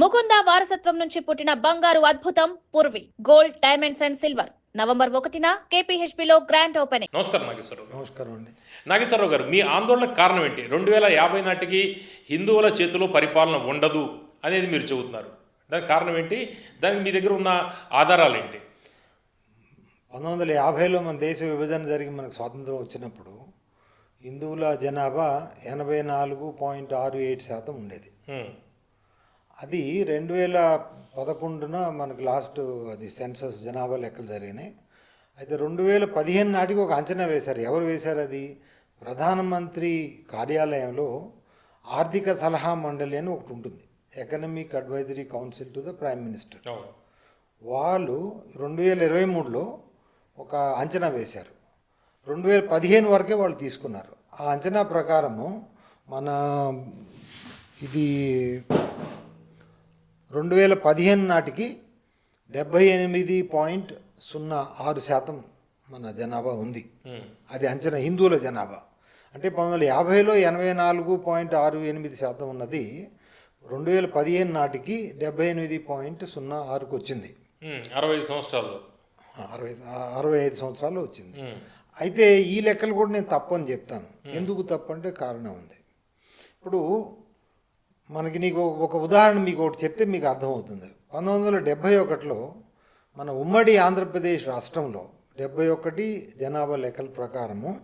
ముకుంద వారసత్వం నుంచి పుట్టిన బంగారు అద్భుతం Purvi. Gold diamonds and silver. November ఒకటిన కేపీహెచ్బిలో గ్రాండ్ ఓపెనింగ్. నమస్కారం నాగేశ్వరరావు గారు. నమస్కారం అండి. నాగేశ్వరరావు గారు మీ ఆందోళనకు కారణం ఏంటి? రెండు వేల యాభై నాటికి హిందువుల చేతిలో పరిపాలన ఉండదు అనేది మీరు చెబుతున్నారు. దానికి కారణం ఏంటి? దానికి మీ దగ్గర ఉన్న ఆధారాలు ఏంటి? పంతొమ్మిది వందల యాభైలో మన దేశ విభజన జరిగి మనకు స్వాతంత్రం వచ్చినప్పుడు హిందువుల జనాభా ఎనభై నాలుగు పాయింట్ ఆరు ఎయిట్ శాతం ఉండేది. అది రెండు వేల పదకొండున మనకు లాస్ట్ అది సెన్సస్ జనాభా లెక్కలు జరిగినాయి. అయితే రెండు వేల పదిహేను నాటికి ఒక అంచనా వేశారు. ఎవరు వేశారు అది? ప్రధానమంత్రి కార్యాలయంలో ఆర్థిక సలహా మండలి అని ఒకటి ఉంటుంది. Economic advisory council to the prime minister. వాళ్ళు రెండు వేల ఇరవై మూడులో ఒక అంచనా వేశారు. రెండు వేల పదిహేను వరకే వాళ్ళు తీసుకున్నారు. ఆ అంచనా ప్రకారము మన ఇది రెండు వేల పదిహేను నాటికి డెబ్భై ఎనిమిది పాయింట్ సున్నా ఆరు శాతం మన జనాభా ఉంది. అది అంచనా హిందువుల జనాభా. అంటే పంతొమ్మిది వందల యాభైలో ఎనభై నాలుగు పాయింట్ ఆరు ఎనిమిది శాతం ఉన్నది. రెండు వేల పదిహేను నాటికి డెబ్బై ఎనిమిది పాయింట్ సున్నా ఆరుకు వచ్చింది. అరవై ఐదు సంవత్సరాల్లో. అరవై అరవై ఐదు సంవత్సరాలు వచ్చింది. అయితే ఈ లెక్కలు కూడా నేను తప్పు అని చెప్తాను. ఎందుకు తప్పు అంటే కారణం ఉంది. ఇప్పుడు మనకి నీకు ఒక ఉదాహరణ మీకు ఒకటి చెప్తే మీకు అర్థమవుతుంది. పంతొమ్మిది వందల డెబ్భై ఒకటిలో మన ఉమ్మడి ఆంధ్రప్రదేశ్ రాష్ట్రంలో డెబ్భై ఒకటి జనాభా లెక్కల ప్రకారము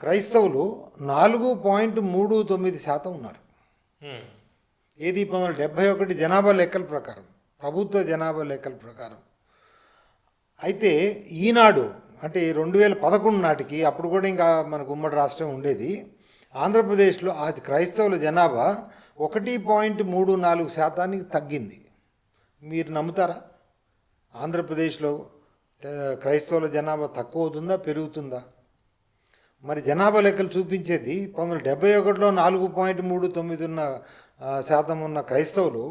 క్రైస్తవులు నాలుగు పాయింట్ మూడు తొమ్మిది శాతం ఉన్నారు. ఏది పంతొమ్మిది వందల డెబ్భై ఒకటి జనాభా లెక్కల ప్రకారం? ప్రభుత్వ జనాభా లెక్కల ప్రకారం. అయితే ఈనాడు అంటే రెండు వేల పదకొండు నాటికి అప్పుడు కూడా ఇంకా మనకు ఉమ్మడి రాష్ట్రం ఉండేది. ఆంధ్రప్రదేశ్లో ఆ క్రైస్తవుల జనాభా ఒకటి పాయింట్ మూడు నాలుగు శాతానికి తగ్గింది. మీరు నమ్ముతారా? ఆంధ్రప్రదేశ్లో క్రైస్తవుల జనాభా తక్కువ అవుతుందా పెరుగుతుందా? మరి జనాభా లెక్కలు చూపించేది పంతొమ్మిది వందల డెబ్బై ఒకటిలో నాలుగు పాయింట్ మూడు తొమ్మిది ఉన్న శాతం ఉన్న క్రైస్తవులు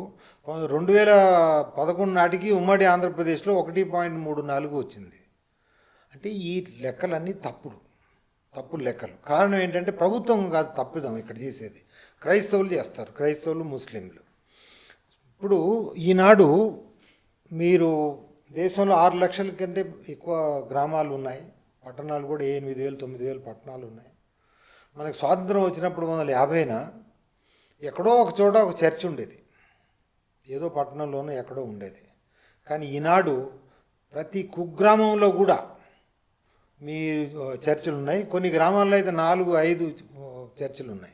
రెండు వేల పదకొండు నాటికి ఉమ్మడి ఆంధ్రప్రదేశ్లో ఒకటి పాయింట్ మూడు నాలుగు వచ్చింది. అంటే ఈ లెక్కలన్నీ తప్పుడు. తప్పుడు లెక్కలు. కారణం ఏంటంటే ప్రభుత్వం కాదు తప్పిదం ఇక్కడ చేసేది. క్రైస్తవులు చేస్తారు. క్రైస్తవులు ముస్లింలు. ఇప్పుడు ఈనాడు మీరు దేశంలో ఆరు లక్షల కంటే ఎక్కువ గ్రామాలు ఉన్నాయి. పట్టణాలు కూడా ఎనిమిది వేలు తొమ్మిది వేలు పట్టణాలు ఉన్నాయి. మనకు స్వాతంత్రం వచ్చినప్పుడు వందల యాభైన ఎక్కడో ఒక చోట ఒక చర్చ్ ఉండేది. ఏదో పట్టణంలోనూ ఎక్కడో ఉండేది. కానీ ఈనాడు ప్రతి కుగ్రామంలో కూడా మీ చర్చలు ఉన్నాయి కొన్ని గ్రామాల్లో అయితే నాలుగు ఐదు చర్చలు ఉన్నాయి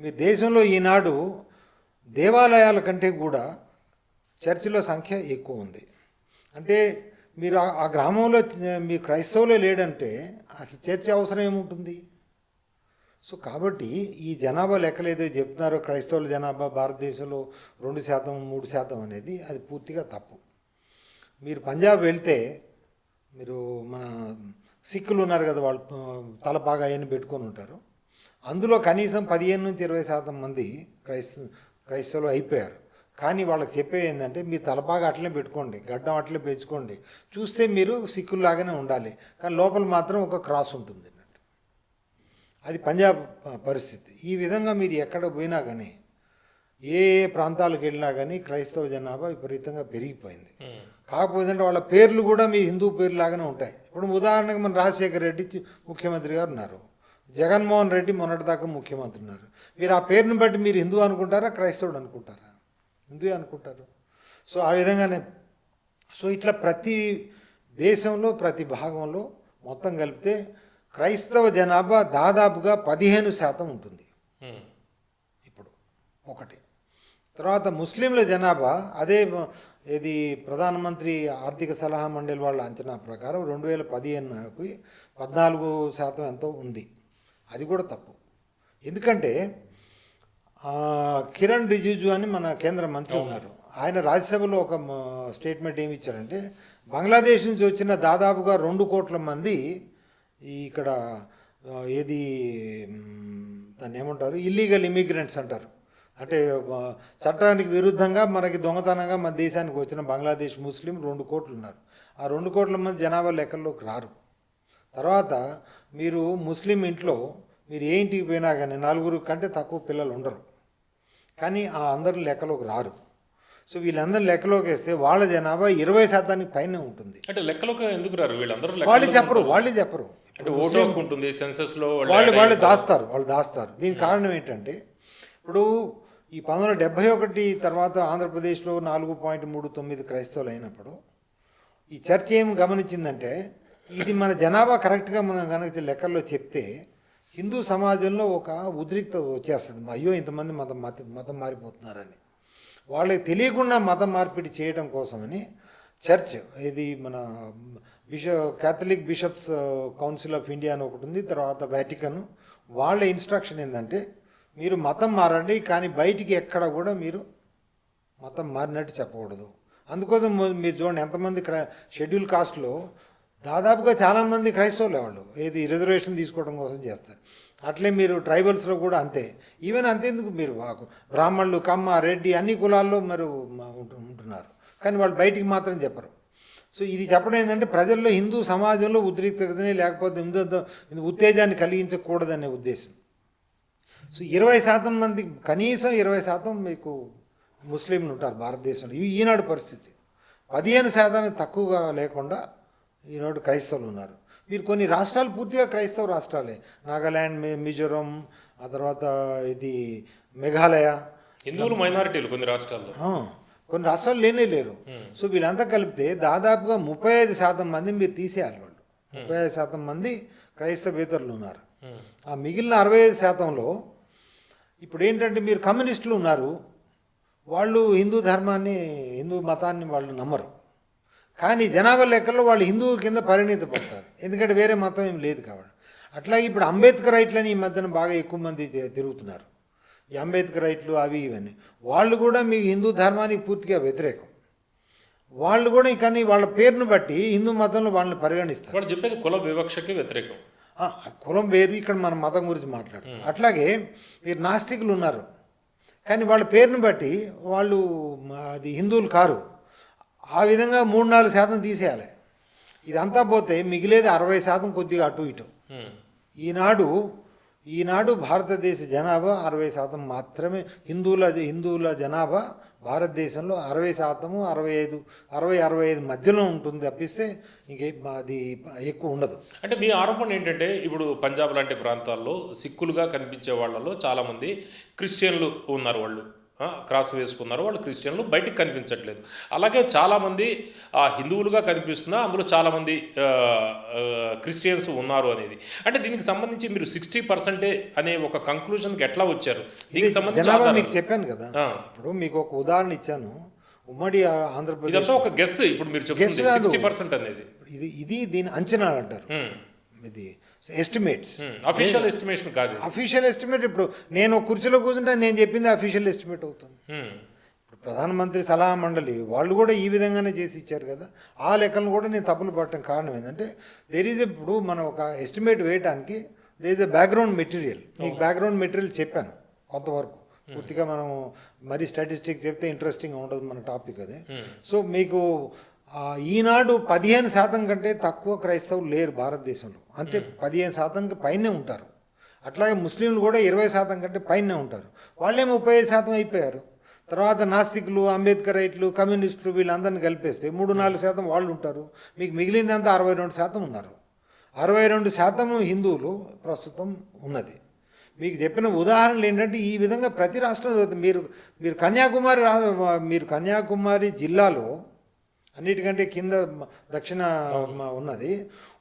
మీ దేశంలో ఈనాడు దేవాలయాల కంటే కూడా చర్చిల సంఖ్య ఎక్కువ ఉంది. అంటే మీరు ఆ- గ్రామంలో మీ క్రైస్తవులే లేడంటే అసలు చర్చ అవసరం ఏముంటుంది? సో కాబట్టి ఈ జనాభా లెక్కలు ఏదో చెప్తున్నారో క్రైస్తవుల జనాభా భారతదేశంలో రెండు శాతం మూడు శాతం అనేది అది పూర్తిగా తప్పు. మీరు పంజాబ్ వెళ్తే మీరు మన సిక్కులు ఉన్నారు కదా వాళ్ళు తల తలపాగా అవన్నీ పెట్టుకొని ఉంటారు. అందులో కనీసం పదిహేను నుంచి ఇరవై శాతం మంది క్రైస్త క్రైస్తవులు అయిపోయారు. కానీ వాళ్ళకి చెప్పేది ఏంటంటే మీ తలపాగా అట్లనే పెట్టుకోండి గడ్డం అట్లే పెంచుకోండి. చూస్తే మీరు సిక్కుల్లాగానే ఉండాలి. కానీ లోపల మాత్రం ఒక క్రాస్ ఉంటుంది అన్నట్టు. అది పంజాబ్ పరిస్థితి. ఈ విధంగా మీరు ఎక్కడ పోయినా కానీ ఏ ఏ ప్రాంతాలకు వెళ్ళినా కానీ క్రైస్తవ జనాభా విపరీతంగా పెరిగిపోయింది. కాకపోతే అంటే వాళ్ళ పేర్లు కూడా మీ హిందూ పేర్లు లాగానే ఉంటాయి. ఇప్పుడు ఉదాహరణకు మన రాజశేఖర రెడ్డి ముఖ్యమంత్రి గారు ఉన్నారు. జగన్మోహన్ రెడ్డి మొన్నటిదాకా ముఖ్యమంత్రి ఉన్నారు. మీరు ఆ పేరుని బట్టి మీరు హిందూ అనుకుంటారా క్రైస్తవుడు అనుకుంటారా? హిందూ అనుకుంటారు. సో ఆ విధంగానే సో ఇట్లా ప్రతి దేశంలో ప్రతి భాగంలో మొత్తం కలిపితే క్రైస్తవ జనాభా దాదాపుగా పదిహేను శాతం ఉంటుంది. ఇప్పుడు ఒకటి. తర్వాత ముస్లింల జనాభా అదే ఇది ప్రధానమంత్రి ఆర్థిక సలహా మండలి వాళ్ళ అంచనా ప్రకారం రెండు వేల పదిహేనుకి పద్నాలుగు శాతం ఎంతో ఉంది. అది కూడా తప్పు. ఎందుకంటే కిరణ్ రిజిజు అని మన కేంద్ర మంత్రి ఉన్నారు. ఆయన రాజ్యసభలో ఒక స్టేట్మెంట్ ఏమి ఇచ్చారంటే బంగ్లాదేశ్ నుంచి వచ్చిన దాదాపుగా రెండు కోట్ల మంది ఇక్కడ ఏది దాన్ని ఏమంటారు? ఇల్లీగల్ ఇమిగ్రెంట్స్ అంటారు. అంటే చట్టానికి విరుద్ధంగా మనకి దొంగతనంగా మన దేశానికి వచ్చిన బంగ్లాదేశ్ ముస్లిం రెండు కోట్లు ఉన్నారు. ఆ రెండు కోట్ల మంది జనాభా లెక్కల్లోకి రారు. తర్వాత మీరు ముస్లిం ఇంట్లో మీరు ఏ ఇంటికి పోయినా కానీ నలుగురు కంటే తక్కువ పిల్లలు ఉండరు. కానీ ఆ అందరు లెక్కలోకి రారు. సో వీళ్ళందరూ లెక్కలోకి వేస్తే వాళ్ళ జనాభా ఇరవై శాతానికి పైన ఉంటుంది. అంటే లెక్కలోకి ఎందుకు రారు? వీళ్ళందరూ వాళ్ళు చెప్పరు. వాళ్ళే చెప్పరు. అంటే ఓటు హక్కు ఉంటుంది వాళ్ళు వాళ్ళు దాస్తారు వాళ్ళు దాస్తారు. దీనికి కారణం ఏంటంటే ఇప్పుడు ఈ పంతొమ్మిది వందల డెబ్బై ఒకటి తర్వాత ఆంధ్రప్రదేశ్లో నాలుగు పాయింట్ మూడు తొమ్మిది క్రైస్తవులు అయినప్పుడు ఈ చర్చ ఏం గమనించిందంటే ఇది మన జనాభా కరెక్ట్గా మనం కనుక లెక్కల్లో చెప్తే హిందూ సమాజంలో ఒక ఉద్రిక్తత వచ్చేస్తుంది. అయ్యో ఇంతమంది మతం మత మతం మారిపోతున్నారని. వాళ్ళకి తెలియకుండా మతం మార్పిడి చేయడం కోసమని చర్చ్ ఇది మన బిష Catholic bishops council of India అని ఒకటి ఉంది తర్వాత వ్యాటికన్ వాళ్ళ ఇన్స్ట్రక్షన్ ఏంటంటే మీరు మతం మారండి కానీ బయటికి ఎక్కడ కూడా మీరు మతం మారినట్టు చెప్పకూడదు. అందుకోసం మీరు చూడండి ఎంతమంది క్రై షెడ్యూల్ కాస్ట్లో దాదాపుగా చాలామంది క్రైస్తవులే వాళ్ళు. ఏది రిజర్వేషన్ తీసుకోవడం కోసం చేస్తారు. అట్లే మీరు ట్రైబల్స్లో కూడా అంతే. ఈవెన్ అంతేందుకు మీరు మాకు బ్రాహ్మణులు కమ్మ రెడ్డి అన్ని కులాల్లో మరి ఉంటున్నారు. కానీ వాళ్ళు బయటికి మాత్రం చెప్పరు. సో ఇది చెప్పడం ఏంటంటే ప్రజల్లో హిందూ సమాజంలో ఉద్రిక్తతని లేకపోతే హిందూ ఉత్తేజాన్ని కలిగించకూడదనే ఉద్దేశం. సో ఇరవై శాతం మంది కనీసం ఇరవై శాతం మీకు ముస్లింలు ఉంటారు భారతదేశంలో. ఇవి ఈనాడు పరిస్థితి. పదిహేను శాతానికి తక్కువగా లేకుండా ఈనాడు క్రైస్తవులు ఉన్నారు. మీరు కొన్ని రాష్ట్రాలు పూర్తిగా క్రైస్తవ రాష్ట్రాలే. నాగాల్యాండ్ మిజోరం ఆ తర్వాత ఇది మేఘాలయ. హిందువులు మైనారిటీలు కొన్ని రాష్ట్రాల్లో. కొన్ని రాష్ట్రాలు లేనే లేరు. సో వీళ్ళంతా కలిపితే దాదాపుగా ముప్పై ఐదు శాతం మంది మీరు తీసేయాలి వాళ్ళు. ముప్పై ఐదు శాతం మంది క్రైస్తవేతరులు ఉన్నారు. ఆ మిగిలిన అరవై ఐదు శాతంలో ఇప్పుడు ఏంటంటే మీరు కమ్యూనిస్టులు ఉన్నారు వాళ్ళు హిందూ ధర్మాన్ని హిందూ మతాన్ని వాళ్ళు నమ్మరు. కానీ జనాభా లెక్కల్లో వాళ్ళు హిందువు కింద పరిణితపడతారు. ఎందుకంటే వేరే మతం ఏం లేదు కాబట్టి. అట్లాగే ఇప్పుడు అంబేద్కర్ రైట్లని ఈ మధ్యన బాగా ఎక్కువ మంది తిరుగుతున్నారు. ఈ అంబేద్కర్ రైట్లు అవి ఇవన్నీ. వాళ్ళు కూడా మీ హిందూ ధర్మానికి పూర్తిగా వ్యతిరేకం. వాళ్ళు కూడా కానీ వాళ్ళ పేరును బట్టి హిందూ మతంలో వాళ్ళని పరిగణిస్తారు. వాళ్ళు చెప్పేది కుల వివక్షకి వ్యతిరేకం. కులం వేరు ఇక్కడ మన మతం గురించి మాట్లాడుతాం. అట్లాగే మీరు నాస్తికులు ఉన్నారు. కానీ వాళ్ళ పేరుని బట్టి వాళ్ళు అది హిందువులు కారు. ఆ విధంగా మూడు నాలుగు శాతం తీసేయాలి. ఇదంతా పోతే మిగిలేది అరవై శాతం కొద్దిగా అటు ఇటు. ఈనాడు ఈనాడు భారతదేశ జనాభా అరవై శాతం మాత్రమే. హిందువుల హిందువుల జనాభా భారతదేశంలో అరవై శాతము అరవై ఐదు అరవై అరవై ఐదు మధ్యలో ఉంటుంది తప్పిస్తే ఇంకే అది ఎక్కువ ఉండదు. అంటే మీ ఆరోపణ ఏంటంటే ఇప్పుడు పంజాబ్ లాంటి ప్రాంతాల్లో సిక్కులుగా కనిపించే వాళ్ళలో చాలామంది క్రిస్టియన్లు ఉన్నారు వాళ్ళు. క్రాస్ వేసుకున్నారు వాళ్ళు క్రిస్టియన్లు బయటికి కనిపించట్లేదు. అలాగే చాలామంది ఆ, హిందువులుగా కనిపిస్తున్నా అందులో చాలామంది క్రిస్టియన్స్ ఉన్నారు అనేది. అంటే దీనికి సంబంధించి మీరు సిక్స్టీ పర్సెంటే అనే ఒక కంక్లూజన్కి ఎట్లా వచ్చారు? దీనికి సంబంధించి మీకు చెప్పాను కదా. ఇప్పుడు మీకు ఒక ఉదాహరణ ఇచ్చాను. ఉమ్మడి ఆంధ్రప్రదేశ్ ఒక గెస్ ఇప్పుడు మీరు. సిక్స్టీ పర్సెంట్ అనేది. ఇది ఇది దీని అంచనాలు అంటారు. ఇది ఎస్టిమేట్స్ అఫీషియల్ ఎస్టిమేషన్ కాదు. అఫీషియల్ ఎస్టిమేట్ ఇప్పుడు నేను కుర్చీలో కూర్చుంటే నేను చెప్పింది అఫీషియల్ ఎస్టిమేట్ అవుతుంది. ఉమ్. ఇప్పుడు ప్రధానమంత్రి సలహా మండలి వాళ్ళు కూడా ఈ విధంగానే చేసి ఇచ్చారు కదా ఆ లెక్కలను కూడా నేను తప్పులు పట్టడం కారణం ఏంటంటే దేర్ ఈజ్ ఇప్పుడు మనం ఒక ఎస్టిమేట్ వేయడానికి there is a background material మీకు బ్యాక్గ్రౌండ్ మెటీరియల్ చెప్పాను కొంతవరకు. పూర్తిగా మనం మరి స్టాటిస్టిక్స్ చెప్తే ఇంట్రెస్టింగ్ ఉండదు మన టాపిక్ అది. సో మీకు ఈనాడు పదిహేను శాతం కంటే తక్కువ క్రైస్తవులు లేరు భారతదేశంలో. అంటే పదిహేను శాతంకి పైనే ఉంటారు. అట్లాగే ముస్లింలు కూడా ఇరవై శాతం కంటే పైనే ఉంటారు. వాళ్ళే ముప్పై ఐదు శాతం అయిపోయారు. తర్వాత నాస్తికులు అంబేద్కర్ రైట్లు కమ్యూనిస్టులు వీళ్ళందరిని కలిపేస్తే మూడు నాలుగు శాతం వాళ్ళు ఉంటారు. మీకు మిగిలిందంతా అరవై రెండు శాతం ఉన్నారు. అరవై రెండు శాతం హిందువులు ప్రస్తుతం ఉన్నది. మీకు చెప్పిన ఉదాహరణలు ఏంటంటే ఈ విధంగా ప్రతి రాష్ట్రం మీరు మీరు కన్యాకుమారి రా మీరు కన్యాకుమారి జిల్లాలో అన్నిటికంటే కింద దక్షిణ ఉన్నది.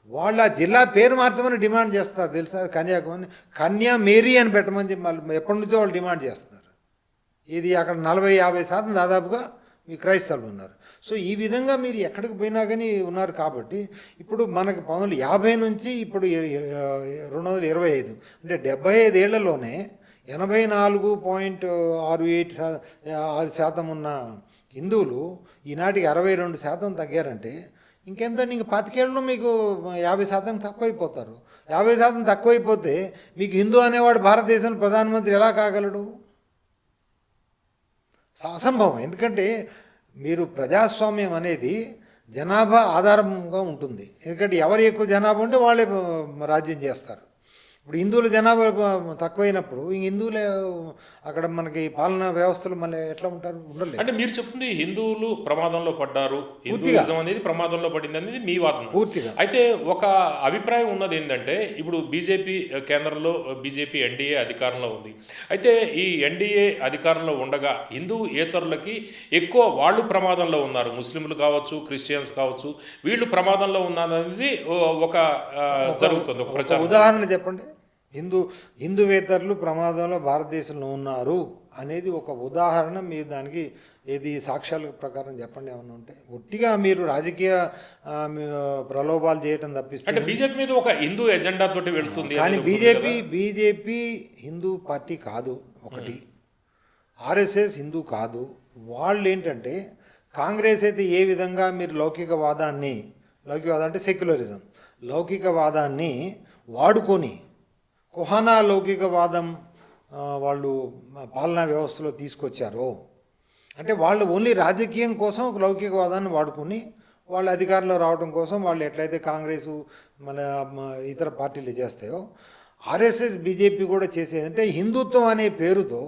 వాళ్ళ జిల్లా పేరు మార్చమని డిమాండ్ చేస్తారు తెలుసా? కన్యాకుమారి కన్యా మేరీ అని పెట్టమని చెప్పి వాళ్ళు ఎప్పటి నుంచో వాళ్ళు డిమాండ్ చేస్తున్నారు. ఇది అక్కడ నలభై యాభై శాతం దాదాపుగా మీ క్రైస్తవులు ఉన్నారు. సో ఈ విధంగా మీరు ఎక్కడికి పోయినా కానీ ఉన్నారు కాబట్టి ఇప్పుడు మనకి పంతొమ్మిది వందల యాభై నుంచి ఇప్పుడు రెండు వందల ఇరవై ఐదు అంటే డెబ్బై ఐదేళ్ళలోనే ఎనభై నాలుగు పాయింట్ ఆరు ఎయిట్ ఆరు శాతం ఉన్న హిందువులు ఈనాటికి అరవై రెండు శాతం తగ్గారంటే ఇంకెంత నీకు పాతికేళ్ళలో మీకు యాభై శాతం తక్కువైపోతారు. యాభై శాతం తక్కువైపోతే మీకు హిందూ అనేవాడు భారతదేశంలో ప్రధానమంత్రి ఎలా కాగలడు? స- అసంభవం. ఎందుకంటే మీరు ప్రజాస్వామ్యం అనేది జనాభా ఆధారంగా ఉంటుంది. ఎందుకంటే ఎవరు ఎక్కువ జనాభా ఉంటే వాళ్ళే రాజ్యం చేస్తారు. ఇప్పుడు హిందువుల జనాభా తక్కువైనప్పుడు హిందువులే అక్కడ మనకి పాలనా వ్యవస్థలు మళ్ళీ ఎట్లా ఉంటారు ఉండలేదు అంటే మీరు చెప్తుంది హిందువులు ప్రమాదంలో పడ్డారు హిందూయిజం అనేది ప్రమాదంలో పడింది అనేది మీ వాదన. పూర్తిగా. అయితే ఒక అభిప్రాయం ఉన్నది ఏంటంటే ఇప్పుడు బీజేపీ కేంద్రంలో బీజేపీ ఎన్డీఏ అధికారంలో ఉంది. అయితే ఈ ఎన్డీఏ అధికారంలో ఉండగా హిందూ ఏతరులకి ఎక్కువ వాళ్ళు ప్రమాదంలో ఉన్నారు. ముస్లింలు కావచ్చు క్రిస్టియన్స్ కావచ్చు వీళ్ళు ప్రమాదంలో ఉన్నారనేది ఒక జరుగుతుంది ఒక ప్రచారం. ఉదాహరణ చెప్పండి. హిందూ హిందూవేతరులు ప్రమాదంలో భారతదేశంలో ఉన్నారు అనేది ఒక ఉదాహరణ. మీరు దానికి ఏది సాక్ష్యాల ప్రకారం చెప్పండి ఏమన్నా ఉంటే. ఒట్టిగా మీరు రాజకీయ ప్రలోభాలు చేయటం తప్పిస్తే అంటే బీజేపీ మీద ఒక హిందూ ఎజెండా తోటి వెళ్తుంది కానీ బీజేపీ. బీజేపీ హిందూ పార్టీ కాదు ఒకటి. ఆర్ఎస్ఎస్ హిందూ కాదు. వాళ్ళు ఏంటంటే కాంగ్రెస్ అయితే ఏ విధంగా మీరు లౌకికవాదాన్ని లౌకికవాదం అంటే సెక్యులరిజం లౌకికవాదాన్ని వాడుకొని కుహానా లౌకికవాదం వాళ్ళు పాలనా వ్యవస్థలో తీసుకొచ్చారో? అంటే వాళ్ళు ఓన్లీ రాజకీయం కోసం ఒక లౌకికవాదాన్ని వాడుకుని వాళ్ళు అధికారంలో రావడం కోసం వాళ్ళు ఎట్లయితే కాంగ్రెస్ మన ఇతర పార్టీలు చేస్తాయో ఆర్ఎస్ఎస్ బీజేపీ కూడా చేసేది. అంటే హిందుత్వం అనే పేరుతో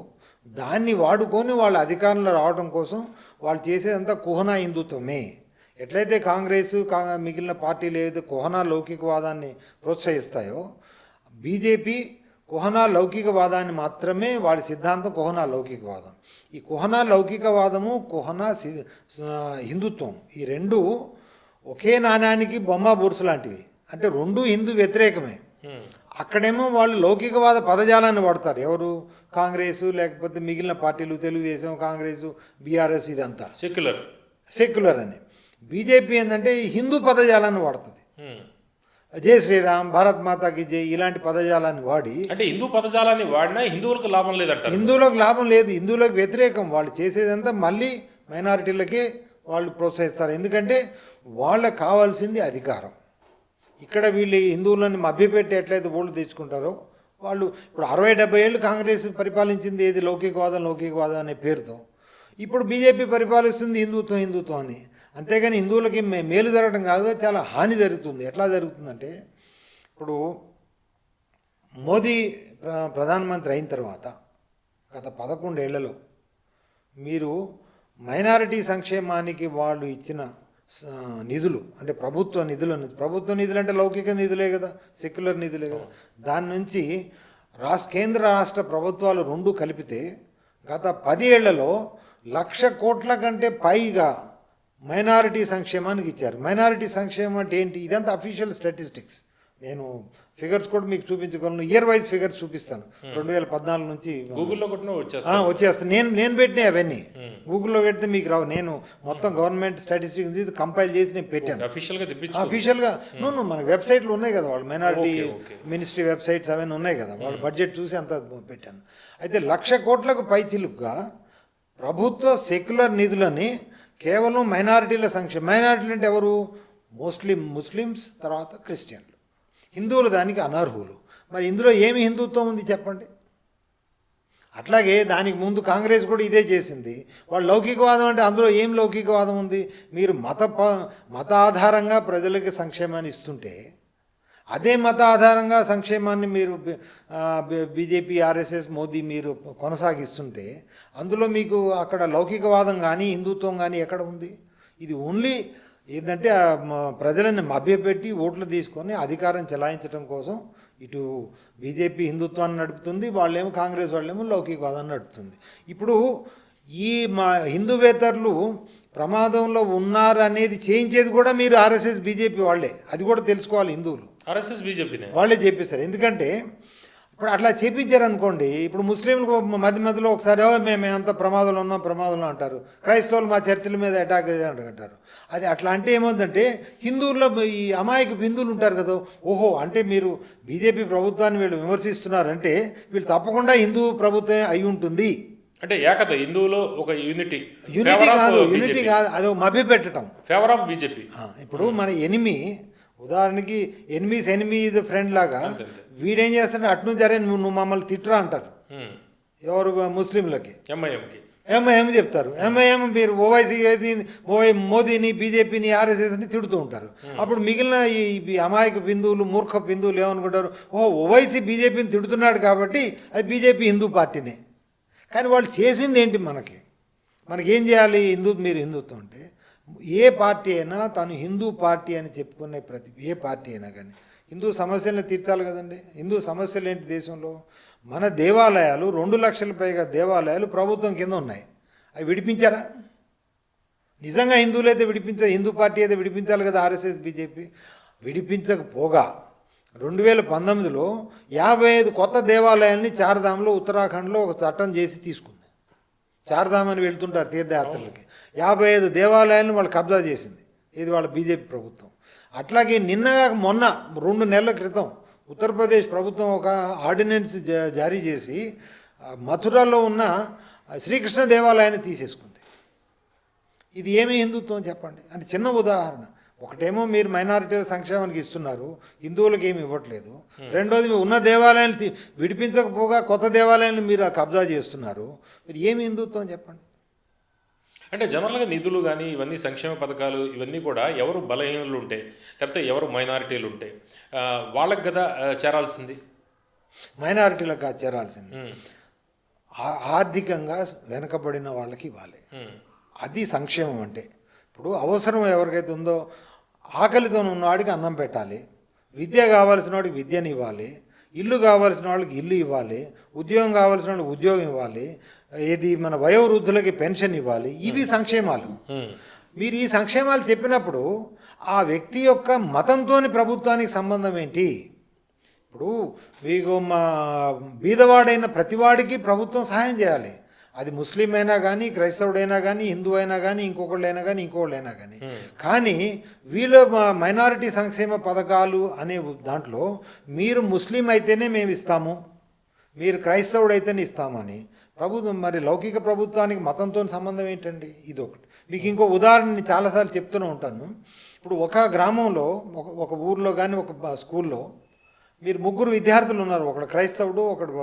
దాన్ని వాడుకొని వాళ్ళు అధికారంలో రావడం కోసం వాళ్ళు చేసేదంతా కుహనా హిందుత్వమే. ఎట్లయితే కాంగ్రెస్ కా మిగిలిన పార్టీలు ఏదైతే కుహనా లౌకికవాదాన్ని ప్రోత్సహిస్తాయో బీజేపీ కుహనా లౌకికవాదాన్ని మాత్రమే వాడి సిద్ధాంతం కుహనా లౌకికవాదం. ఈ కుహనా లౌకికవాదము కుహనా హిందుత్వం ఈ రెండు ఒకే నాణానికి బొమ్మ బురుసు లాంటివి. అంటే రెండు హిందూ వ్యతిరేకమే. అక్కడేమో వాళ్ళు లౌకికవాద పదజాలాన్ని వాడతారు. ఎవరు? కాంగ్రెస్ లేకపోతే మిగిలిన పార్టీలు తెలుగుదేశం కాంగ్రెస్ బీఆర్ఎస్ ఇదంతా. సెక్యులర్. సెక్యులర్ అని. బీజేపీ ఏంటంటే ఈ హిందూ పదజాలాన్ని వాడుతుంది. జై శ్రీరామ్ భారత్ మాతాకి జై ఇలాంటి పదజాలాన్ని వాడి అంటే హిందూ పదజాలాన్ని వాడినా హిందువులకు లాభం లేదంటారు. హిందువులకు లాభం లేదు హిందువులకు వ్యతిరేకం. వాళ్ళు చేసేదంతా మళ్ళీ మైనారిటీలకే వాళ్ళు ప్రోత్సహిస్తారు. ఎందుకంటే వాళ్ళకి కావాల్సింది అధికారం. ఇక్కడ వీళ్ళు హిందువులను మభ్యపెట్టి ఎట్లయితే ఓట్లు తెచ్చుకుంటారో వాళ్ళు ఇప్పుడు అరవై డెబ్బై ఏళ్ళు కాంగ్రెస్ పరిపాలించింది ఏది? లౌకికవాదం లౌకికవాదం అనే పేరుతో. ఇప్పుడు బీజేపీ పరిపాలిస్తుంది హిందుత్వం హిందుత్వం అని. అంతేగాని హిందువులకి మేలు జరగడం కాదు చాలా హాని జరుగుతుంది. ఎట్లా జరుగుతుందంటే ఇప్పుడు మోదీ ప్ర- ప్రధానమంత్రి అయిన తర్వాత గత పదకొండేళ్ళలో మీరు మైనారిటీ సంక్షేమానికి వాళ్ళు ఇచ్చిన స- నిధులు అంటే ప్రభుత్వ నిధులు ప్రభుత్వ నిధులు అంటే లౌకిక నిధులే కదా సెక్యులర్ నిధులే కదా. దాని నుంచి రాష్ట్ర కేంద్ర రాష్ట్ర ప్రభుత్వాలు రెండు కలిపితే గత పది ఏళ్ళలో లక్ష కోట్ల కంటే పైగా మైనారిటీ సంక్షేమానికి ఇచ్చారు. మైనారిటీ సంక్షేమం అంటే ఏంటి? ఇదంతా అఫీషియల్ స్టాటిస్టిక్స్ నేను ఫిగర్స్ కూడా మీకు చూపించగలను ఇయర్ వైజ్ ఫిగర్స్ చూపిస్తాను. రెండు వేల పద్నాలుగు నుంచి గూగుల్లో వచ్చేస్తాయి. నేను నేను పెట్టినా అవన్నీ. గూగుల్లో పెడితే మీకు రావు. నేను మొత్తం గవర్నమెంట్ స్టాటిస్టిక్స్ కంపైల్ చేసి నేను పెట్టాను. అఫీషియల్గా నూనె మన వెబ్సైట్లు ఉన్నాయి కదా వాళ్ళు. మైనారిటీ. మినిస్ట్రీ వెబ్సైట్స్ అవన్నీ ఉన్నాయి కదా. వాళ్ళు బడ్జెట్ చూసి అంత పెట్టాను. అయితే లక్ష కోట్లకు పైచిలుకుగా ప్రభుత్వ సెక్యులర్ నిధులని కేవలం మైనారిటీల సంక్షేమ. మైనారిటీలు అంటే ఎవరు? మోస్ట్లీ ముస్లిమ్స్ తర్వాత క్రిస్టియన్లు. హిందువులు దానికి అనర్హులు. మరి ఇందులో ఏమి హిందుత్వం ఉంది చెప్పండి? అట్లాగే దానికి ముందు కాంగ్రెస్ కూడా ఇదే చేసింది. వాళ్ళు లౌకికవాదం అంటే అందులో ఏం లౌకికవాదం ఉంది? మీరు మత ప- మత ఆధారంగా ప్రజలకి సంక్షేమాన్ని ఇస్తుంటే అదే మత ఆధారంగా సంక్షేమాన్ని మీరు బీజేపీ ఆర్ఎస్ఎస్ మోదీ మీరు కొనసాగిస్తుంటే అందులో మీకు అక్కడ లౌకికవాదం కానీ హిందుత్వం కానీ ఎక్కడ ఉంది? ఇది ఓన్లీ ఏంటంటే ప్రజలను మభ్యపెట్టి ఓట్లు తీసుకొని అధికారం చెలాయించడం కోసం ఇటు బీజేపీ హిందుత్వాన్ని నడుపుతుంది వాళ్ళేమో కాంగ్రెస్ వాళ్ళేమో లౌకికవాదాన్ని నడుపుతుంది. ఇప్పుడు ఈ మా హిందూవేతరులు ప్రమాదంలో ఉన్నారు అనేది చేయించేది కూడా మీరు ఆర్ఎస్ఎస్ బీజేపీ వాళ్ళే. అది కూడా తెలుసుకోవాలి హిందువులు. ఆర్ఎస్ఎస్ బీజేపీనే. వాళ్ళే చేపిస్తారు. ఎందుకంటే ఇప్పుడు అట్లా చేపించారు అనుకోండి ఇప్పుడు ముస్లింలకు మధ్య మధ్యలో ఒకసారి "ఓ, మేము మేమంత ప్రమాదంలో ఉన్నాం ప్రమాదంలో అంటారు. క్రైస్తవులు మా చర్చిల మీద అటాక్ అంటారు అది అట్లా అంటే ఏమవుతుందంటే హిందువుల్లో ఈ అమాయక హిందువులు ఉంటారు కదా. ఓహో అంటే మీరు బీజేపీ ప్రభుత్వాన్ని వీళ్ళు విమర్శిస్తున్నారంటే వీళ్ళు తప్పకుండా హిందూ ప్రభుత్వమే అయి ఉంటుంది. అంటే ఏకత హిందువులో ఒక యూనిటీ యూనిటీ కాదు యూనిటీ కాదు అది మభ్య పెట్టడం ఫేవర్ ఆఫ్ బీజేపీ ఇప్పుడు మన ఎనిమి ఉదాహరణకి ఎనిమీస్ ఎనిమీ ఇది ఫ్రెండ్ లాగా వీడేం చేస్తాడు అటు అరే నువ్వు నువ్వు మమ్మల్ని తిట్టురా అంటారు. ఎవరు? ముస్లింలకి. ఎంఐఎంకి. ఎంఐఎం చెప్తారు. ఎంఐఎం మీరు ఓవైసీ వేసి ఓవై మోదీని బీజేపీని ఆర్ఎస్ఎస్ని తిడుతూ ఉంటారు. అప్పుడు మిగిలిన ఈ ఈ అమాయక బిందువులు మూర్ఖ బిందువులు ఏమనుకుంటారు? ఓ ఓవైసీ బీజేపీని తిడుతున్నాడు కాబట్టి అది బీజేపీ హిందూ పార్టీనే. కానీ వాళ్ళు చేసింది ఏంటి మనకి? మనకి ఏం చేయాలి? హిందూ మీరు హిందుత్వం అంటే ఏ పార్టీ అయినా తను హిందూ పార్టీ అని చెప్పుకునే ప్రతి ఏ పార్టీ అయినా కానీ హిందూ సమస్యలను తీర్చాలి కదండి. హిందూ సమస్యలు ఏంటి దేశంలో? మన దేవాలయాలు రెండు లక్షల పైగా దేవాలయాలు ప్రభుత్వం కింద ఉన్నాయి. అవి విడిపించారా? నిజంగా హిందువులు అయితే హిందూ పార్టీ అయితే విడిపించాలి కదా ఆర్ఎస్ఎస్ బీజేపీ? విడిపించకపోగా రెండు వేల పంతొమ్మిదిలో యాభై ఐదు కొత్త దేవాలయాల్ని చార్ధామ్లో ఉత్తరాఖండ్లో ఒక చట్టం చేసి తీసుకుంది. చార్ధామ్ అని వెళ్తుంటారు తీర్థయాత్రలకి. యాభై ఐదు దేవాలయాలను వాళ్ళు కబ్జా చేసింది. ఇది వాళ్ళ బీజేపీ ప్రభుత్వం. అట్లాగే నిన్న మొన్న రెండు నెలల క్రితం ఉత్తరప్రదేశ్ ప్రభుత్వం ఒక ఆర్డినెన్స్ జారీ చేసి మథురలో ఉన్న శ్రీకృష్ణ దేవాలయాన్ని తీసేసుకుంది. ఇది ఏమి హిందుత్వం చెప్పండి? అంటే చిన్న ఉదాహరణ. ఒకటేమో మీరు మైనారిటీల సంక్షేమానికి ఇస్తున్నారు హిందువులకు ఏమి ఇవ్వట్లేదు. రెండోది మీ ఉన్న దేవాలయాన్ని విడిపించకపోగా కొత్త దేవాలయాన్ని మీరు కబ్జా చేస్తున్నారు. మీరు ఏమి హిందుత్వం చెప్పండి? అంటే జనరల్గా నిధులు కానీ ఇవన్నీ సంక్షేమ పథకాలు ఇవన్నీ కూడా ఎవరు బలహీనులు ఉంటే లేకపోతే ఎవరు మైనారిటీలు ఉంటే ఆ, వాళ్ళకి కదా చేరాల్సింది? మైనారిటీలకు చేరాల్సింది. ఆర్థికంగా వెనకబడిన వాళ్ళకి ఇవ్వాలి. అది సంక్షేమం అంటే. ఇప్పుడు అవసరం ఎవరికైతే ఉందో ఆకలితో ఉన్నవాడికి అన్నం పెట్టాలి. విద్య కావాల్సిన వాడికి విద్యని ఇవ్వాలి. ఇల్లు కావాల్సిన వాళ్ళకి ఇల్లు ఇవ్వాలి. ఉద్యోగం కావాల్సిన వాళ్ళకి ఉద్యోగం ఇవ్వాలి. ఇది మన వయోవృద్ధులకి పెన్షన్ ఇవ్వాలి ఇవి సంక్షేమాలు. మీరు ఈ సంక్షేమాలు చెప్పినప్పుడు ఆ వ్యక్తి యొక్క మతంతోని ప్రభుత్వానికి సంబంధం ఏంటి? ఇప్పుడు మీకు మా బీదవాడైన ప్రతివాడికి ప్రభుత్వం సహాయం చేయాలి. అది ముస్లిం అయినా కానీ క్రైస్తవుడైనా కానీ హిందూ అయినా కానీ ఇంకొకళ్ళైనా కానీ ఇంకొకళ్ళైనా కానీ కానీ వీళ్ళ మైనారిటీ సంక్షేమ పథకాలు అనే దాంట్లో మీరు ముస్లిం అయితేనే మేము ఇస్తాము మీరు క్రైస్తవుడు అయితేనే ఇస్తామని. ప్రభుత్వం మరి లౌకిక ప్రభుత్వానికి మతంతో సంబంధం ఏంటండి? ఇది ఒకటి మీకు ఇంకో ఉదాహరణని చాలాసార్లు చెప్తూనే ఉంటాను. ఇప్పుడు ఒక గ్రామంలో ఒక ఒక ఊర్లో కానీ ఒక స్కూల్లో మీరు ముగ్గురు విద్యార్థులు ఉన్నారు. ఒకడు క్రైస్తవుడు ఒకడు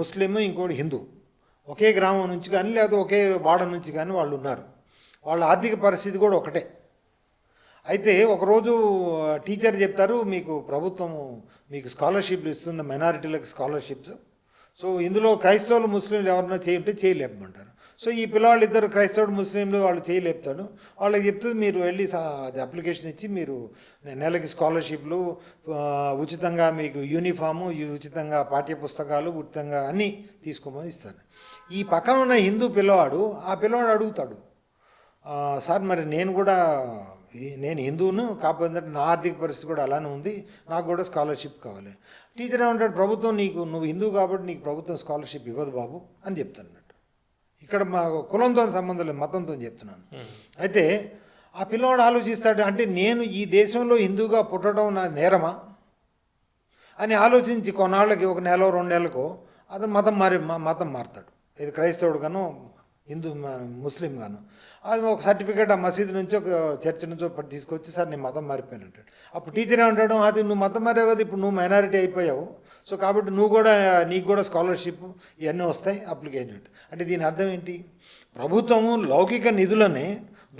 ముస్లిం ఇంకోటి హిందూ. ఒకే గ్రామం నుంచి కానీ లేదా ఒకే వాడ నుంచి కానీ వాళ్ళు ఉన్నారు. వాళ్ళ ఆర్థిక పరిస్థితి కూడా ఒకటే. అయితే ఒకరోజు టీచర్ చెప్తారు మీకు ప్రభుత్వం మీకు స్కాలర్షిప్లు ఇస్తుంది మైనారిటీలకు స్కాలర్షిప్స్. సో ఇందులో క్రైస్తవులు ముస్లింలు ఎవరన్నా చేయంటే చేయలేపమంటారు. సో ఈ పిల్లవాళ్ళు ఇద్దరు క్రైస్తవుడు ముస్లింలు వాళ్ళు చేయలేపుతాను. వాళ్ళకి చెప్తే మీరు వెళ్ళి అది అప్లికేషన్ ఇచ్చి మీరు నెలకి స్కాలర్షిప్లు ఉచితంగా మీకు యూనిఫాము ఉచితంగా పాఠ్యపుస్తకాలు ఉచితంగా అన్నీ తీసుకోమని ఇస్తాను. ఈ పక్కన ఉన్న హిందూ పిల్లవాడు ఆ పిల్లవాడు అడుగుతాడు. సార్ మరి నేను కూడా నేను హిందువును కాకపోతే నా ఆర్థిక పరిస్థితి కూడా అలానే ఉంది నాకు కూడా స్కాలర్షిప్ కావాలి. టీచర్ ఏమంటాడు ప్రభుత్వం నీకు నువ్వు హిందువు కాబట్టి నీకు ప్రభుత్వం స్కాలర్షిప్ ఇవ్వదు బాబు అని చెప్తాను అన్నట్టు ఇక్కడ మా కులంతో సంబంధం లేదు మతంతో చెప్తున్నాను. అయితే ఆ పిల్లవాడు ఆలోచిస్తాడు అంటే నేను ఈ దేశంలో హిందువుగా పుట్టడం నా నేరమా? అని ఆలోచించి కొన్నాళ్ళకి ఒక నెల రెండు నెలలకు అతను మతం మారి మతం మారుతాడు. ఇది క్రైస్తవుడు గాను హిందూ ముస్లిం గాను. అది ఒక సర్టిఫికేట్ ఆ మసీదు నుంచి ఒక చర్చ్ నుంచో తీసుకొచ్చి సార్ నేను మతం మారిపోయాను అంటాడు అప్పుడు టీచర్ ఏమంటాడు అది నువ్వు మతం మారావు కదా ఇప్పుడు నువ్వు మైనారిటీ అయిపోయావు. సో కాబట్టి నువ్వు కూడా నీకు కూడా స్కాలర్షిప్ ఇవన్నీ వస్తాయి అప్లికేషన్ అంటే దీని అర్థం ఏంటి? ప్రభుత్వము లౌకిక నిధులని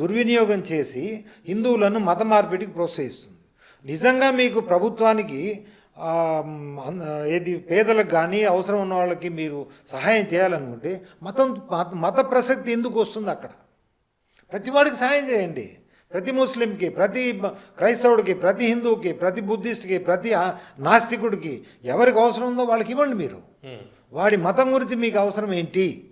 దుర్వినియోగం చేసి హిందువులను మత మార్పిడికి ప్రోత్సహిస్తుంది. నిజంగా మీకు ప్రభుత్వానికి ఏది పేదలకు కానీ అవసరం ఉన్న వాళ్ళకి మీరు సహాయం చేయాలనుకుంటే మతం మత- మత ప్రసక్తి ఎందుకు వస్తుంది అక్కడ? ప్రతి వాడికి సహాయం చేయండి. ప్రతి ముస్లింకి ప్రతి క్రైస్తవుడికి ప్రతి హిందువుకి ప్రతి బుద్ధిస్ట్కి ప్రతి నాస్తికుడికి ఎవరికి అవసరం ఉందో వాళ్ళకి ఇవ్వండి మీరు. వాడి మతం గురించి మీకు అవసరం ఏంటి?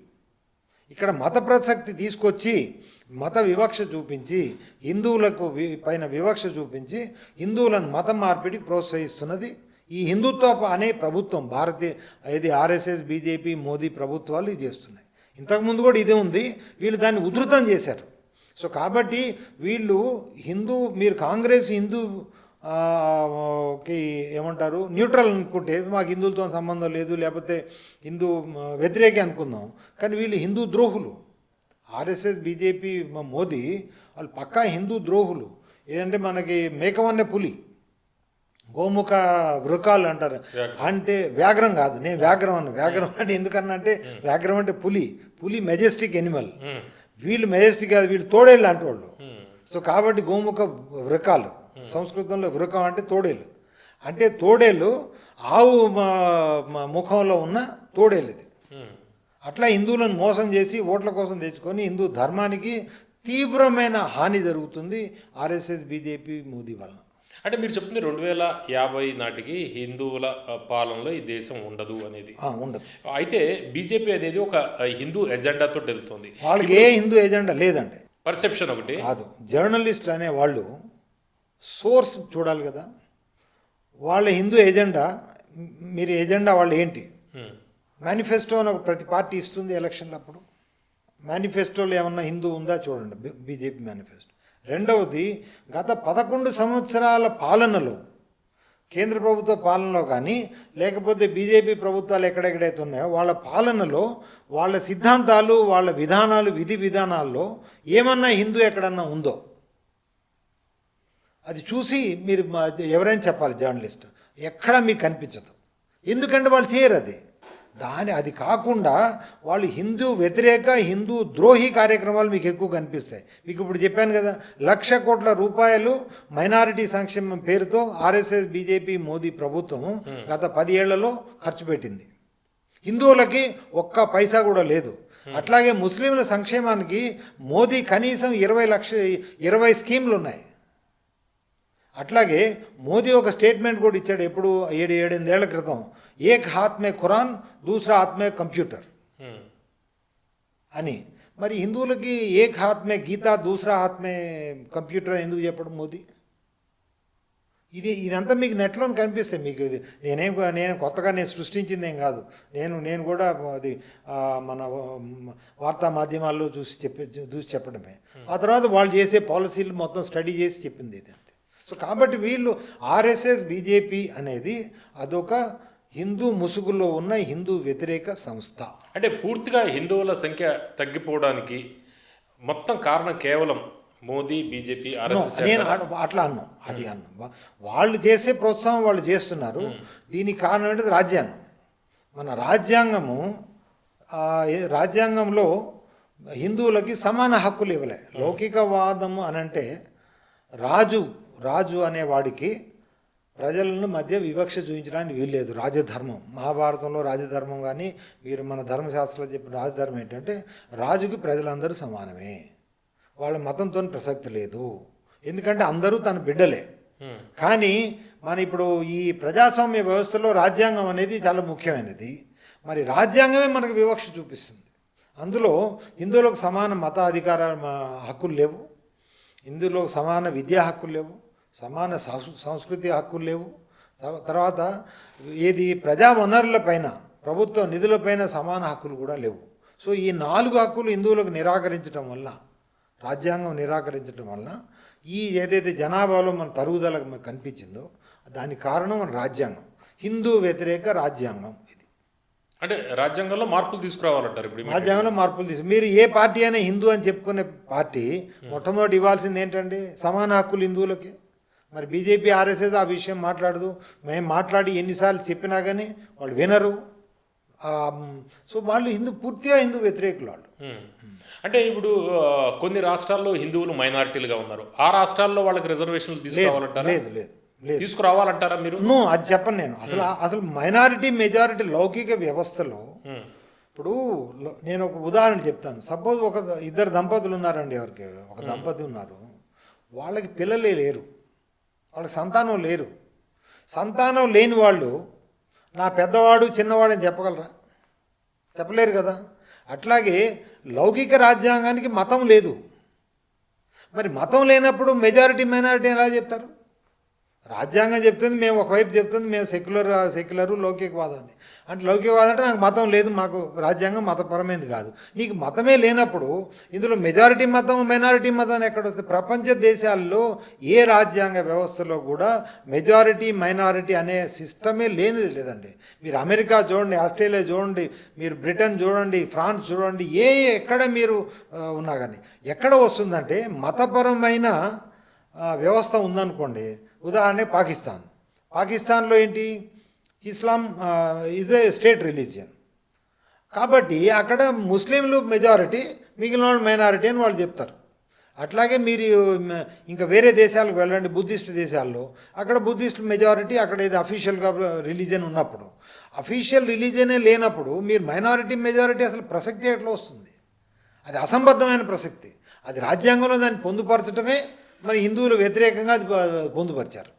ఇక్కడ మత ప్రసక్తి తీసుకొచ్చి మత వివక్ష చూపించి హిందువులకు పైన వివక్ష చూపించి హిందువులను మత మార్పిడికి ప్రోత్సహిస్తున్నది ఈ హిందుత్వ అనే ప్రభుత్వం భారతీయ ఇది ఆర్ఎస్ఎస్ బీజేపీ మోదీ ప్రభుత్వాలు ఇది చేస్తున్నాయి. ఇంతకుముందు కూడా ఇదే ఉంది వీళ్ళు దాన్ని ఉధృతం చేశారు. సో కాబట్టి వీళ్ళు హిందూ మీరు కాంగ్రెస్ హిందూ కి ఏమంటారు న్యూట్రల్ అనుకుంటే మాకు హిందువులతో సంబంధం లేదు లేకపోతే హిందూ వ్యతిరేకి అనుకుందాం. కానీ వీళ్ళు హిందూ ద్రోహులు. ఆర్ఎస్ఎస్ బీజేపీ మోదీ వాళ్ళు పక్కా హిందూ ద్రోహులు. ఏదంటే మనకి మేకవన్నె పులి. గోముఖ వృకాలు అంటారు. అంటే వ్యాఘ్రం కాదు నేను వ్యాఘ్రం అన్న. వ్యాఘ్రం అంటే ఎందుకన్నా అంటే వ్యాఘ్రం అంటే పులి. పులి మెజెస్టిక్ ఎనిమల్. వీళ్ళు మెజెస్టిక్ కాదు వీళ్ళు తోడేళ్ళు అంటే వాళ్ళు. మ్మ్. సో కాబట్టి గోముఖ వృకాలు సంస్కృతంలో వృకం అంటే తోడేళ్ళు. అంటే తోడేళ్ళు ఆవు ముఖంలో ఉన్న తోడేళ్ళు ఇది. అట్లా హిందువులను మోసం చేసి ఓట్ల కోసం తెచ్చుకొని హిందూ ధర్మానికి తీవ్రమైన హాని జరుగుతుంది. ఆర్ఎస్ఎస్ బీజేపీ మోదీ వలన. అంటే మీరు చెప్తుంది రెండు వేల యాభై నాటికి హిందువుల పాలనలో ఈ దేశం ఉండదు అనేది. ఉండదు. అయితే బీజేపీ అనేది ఒక హిందూ ఎజెండాతో వెళ్తుంది. వాళ్ళకి ఏ హిందూ ఎజెండా లేదండి. పర్సెప్షన్ ఒకటి. కాదు జర్నలిస్ట్ అనే వాళ్ళు సోర్స్ చూడాలి కదా. వాళ్ళ హిందూ ఎజెండా మీరు ఎజెండా వాళ్ళు ఏంటి. మేనిఫెస్టో అని ఒక ప్రతి పార్టీ ఇస్తుంది ఎలక్షన్లు అప్పుడు మేనిఫెస్టోలో ఏమన్నా హిందూ ఉందా చూడండి బీజేపీ మేనిఫెస్టో రెండవది గత పదకొండు సంవత్సరాల పాలనలో కేంద్ర ప్రభుత్వ పాలనలో కానీ లేకపోతే బీజేపీ ప్రభుత్వాలు ఎక్కడెక్కడైతే ఉన్నాయో వాళ్ళ పాలనలో వాళ్ళ సిద్ధాంతాలు వాళ్ళ విధానాలు విధి విధానాల్లో ఏమన్నా హిందూ ఎక్కడన్నా ఉందో? అది చూసి మీరు మా- ఎవరైనా చెప్పాలి జర్నలిస్ట్ ఎక్కడ మీకు కనిపించదు. ఎందుకంటే వాళ్ళు చేయరు అది. దాని అది కాకుండా వాళ్ళు హిందూ వ్యతిరేక హిందూ ద్రోహి కార్యక్రమాలు మీకు ఎక్కువ కనిపిస్తాయి. మీకు ఇప్పుడు చెప్పాను కదా లక్ష కోట్ల రూపాయలు మైనారిటీ సంక్షేమం పేరుతో ఆర్ఎస్ఎస్ బీజేపీ మోదీ ప్రభుత్వం గత పది ఏళ్ళలో ఖర్చు పెట్టింది. హిందువులకి ఒక్క పైసా కూడా లేదు. అట్లాగే ముస్లింల సంక్షేమానికి మోదీ కనీసం ఇరవై లక్ష ఇరవై స్కీమ్లు ఉన్నాయి. అట్లాగే మోదీ ఒక స్టేట్మెంట్ కూడా ఇచ్చాడు ఎప్పుడు ఏడు ఏడెనిమిదేళ్ళ క్రితం ఏక్ హాత్ మే ఖురాన్ దూసరా హాత్ మే కంప్యూటర్. అని. మరి హిందువులకి ఏక్ హాత్ మే గీత దూసరా హాత్ మే కంప్యూటర్ ఎందుకు చెప్పడం మోదీ? ఇది ఇదంతా మీకు నెట్లో కనిపిస్తాయి మీకు ఇది. నేనేం నేను కొత్తగా నేను సృష్టించింది ఏం కాదు. నేను నేను కూడా అది మన వార్తా మాధ్యమాల్లో చూసి చెప్పి చూసి చెప్పడమే. ఆ తర్వాత వాళ్ళు చేసే పాలసీలు మొత్తం స్టడీ చేసి చెప్పింది ఇది. సో కాబట్టి వీళ్ళు ఆర్ఎస్ఎస్ బీజేపీ అనేది అదొక హిందూ ముసుగులో ఉన్న హిందూ వ్యతిరేక సంస్థ. అంటే పూర్తిగా హిందువుల సంఖ్య తగ్గిపోవడానికి మొత్తం కారణం కేవలం మోదీ బీజేపీ ఆర్ఎస్ఎస్ నేను అట్లా అన్నాం అది అన్నాం. వా- వాళ్ళు చేసే ప్రోత్సాహం వాళ్ళు చేస్తున్నారు. దీనికి కారణం ఏంటంటే రాజ్యాంగం. మన రాజ్యాంగము రాజ్యాంగంలో హిందువులకి సమాన హక్కులు ఇవ్వలే. లౌకికవాదము అని అంటే రాజు రాజు అనేవాడికి ప్రజలను మధ్య వివక్ష చూపించడానికి వీల్లేదు. రాజధర్మం. మహాభారతంలో రాజధర్మం కానీ మీరు మన ధర్మశాస్త్రంలో చెప్పిన రాజధర్మం ఏంటంటే రాజుకి ప్రజలందరూ సమానమే. వాళ్ళ మతంతో ప్రసక్తి లేదు. ఎందుకంటే అందరూ తన బిడ్డలే. కానీ మన ఇప్పుడు ఈ ప్రజాస్వామ్య వ్యవస్థలో రాజ్యాంగం అనేది చాలా ముఖ్యమైనది. మరి రాజ్యాంగమే మనకు వివక్ష చూపిస్తుంది. అందులో హిందువులకు సమాన మత అధికార హక్కులు లేవు. హిందువులకు సమాన విద్యా హక్కులు లేవు. సమాన సంస్- సంస్కృతి హక్కులు లేవు. తర్వా- తర్వాత ఏది ప్రజా వనరులపైన ప్రభుత్వ నిధులపైన సమాన హక్కులు కూడా లేవు. సో ఈ నాలుగు హక్కులు హిందువులకు నిరాకరించడం వల్ల రాజ్యాంగం నిరాకరించడం వలన ఈ ఏదైతే జనాభాలో మన తరుగుదల మనకు కనిపించిందో దానికి కారణం మన రాజ్యాంగం. హిందూ వ్యతిరేక రాజ్యాంగం ఇది. అంటే రాజ్యాంగంలో మార్పులు తీసుకురావాలంటారు ఇప్పుడు రాజ్యాంగంలో మార్పులు తీసు మీరు ఏ పార్టీ అయినా హిందూ అని చెప్పుకునే పార్టీ మొట్టమొదటి ఇవ్వాల్సింది ఏంటండి? సమాన హక్కులు హిందువులకి. మరి బీజేపీ ఆర్ఎస్ఎస్ ఆ విషయం మాట్లాడదు. మేము మాట్లాడి ఎన్నిసార్లు చెప్పినా కానీ వాళ్ళు వినరు. సో వాళ్ళు హిందూ పూర్తిగా హిందూ వ్యతిరేకులు వాళ్ళు. అంటే ఇప్పుడు కొన్ని రాష్ట్రాల్లో హిందువులు మైనారిటీలుగా ఉన్నారు. ఆ రాష్ట్రాల్లో వాళ్ళకి రిజర్వేషన్లు తీసుకురావాలంటారా లేదు లేదు లేదు. తీసుకురావాలంటారా మీరు? నో అది చెప్పను నేను. అసలు అసలు మైనారిటీ మెజారిటీ లౌకిక వ్యవస్థలో. ఇప్పుడు నేను ఒక ఉదాహరణ చెప్తాను. సపోజ్ ఒక ఇద్దరు దంపతులు ఉన్నారండి ఎవరికి? ఒక దంపతి ఉన్నారు. వాళ్ళకి పిల్లలే లేరు. వాళ్ళకి సంతానం లేరు. సంతానం లేని వాళ్ళు నా పెద్దవాడు చిన్నవాడు అని చెప్పగలరా? చెప్పలేరు కదా. అట్లాగే లౌకిక రాజ్యాంగానికి మతం లేదు. మరి మతం లేనప్పుడు మెజారిటీ మైనారిటీ ఎలా చెప్తారు? రాజ్యాంగం చెప్తుంది మేము ఒకవైపు చెప్తుంది మేము సెక్యులర్ సెక్యులరు అని అంటే లౌకికవాదం అంటే నాకు మతం లేదు మాకు రాజ్యాంగం మతపరమైనది కాదు. నీకు మతమే లేనప్పుడు ఇందులో మెజారిటీ మతం మైనారిటీ మతం అని ఎక్కడ వస్తుంది? ప్రపంచ దేశాల్లో ఏ రాజ్యాంగ వ్యవస్థలో కూడా మెజారిటీ మైనారిటీ అనే సిస్టమే లేనిది లేదండి. మీరు అమెరికా చూడండి ఆస్ట్రేలియా చూడండి మీరు బ్రిటన్ చూడండి ఫ్రాన్స్ చూడండి ఏ ఎక్కడ మీరు ఉన్నా కానీ ఎక్కడ వస్తుందంటే మతపరమైన వ్యవస్థ ఉందనుకోండి. ఉదాహరణ పాకిస్తాన్. పాకిస్తాన్లో ఏంటి? Islam is a state religion కాబట్టి అక్కడ ముస్లింలు మెజారిటీ మిగిలిన వాళ్ళు మైనారిటీ అని వాళ్ళు చెప్తారు. అట్లాగే మీరు ఇంకా వేరే దేశాలకు వెళ్ళండి బుద్ధిస్ట్ దేశాల్లో. అక్కడ బుద్ధిస్ట్ మెజారిటీ అక్కడ ఇది అఫీషియల్గా రిలీజియన్ ఉన్నప్పుడు. అఫీషియల్ రిలీజియనే లేనప్పుడు మీరు మైనారిటీ మెజారిటీ అసలు ప్రసక్తి ఎట్లా వస్తుంది? అది అసంబద్ధమైన ప్రసక్తి. అది రాజ్యాంగంలో దాన్ని పొందుపరచడమే మరి హిందువులు వ్యతిరేకంగా అది పొందుపరిచారు.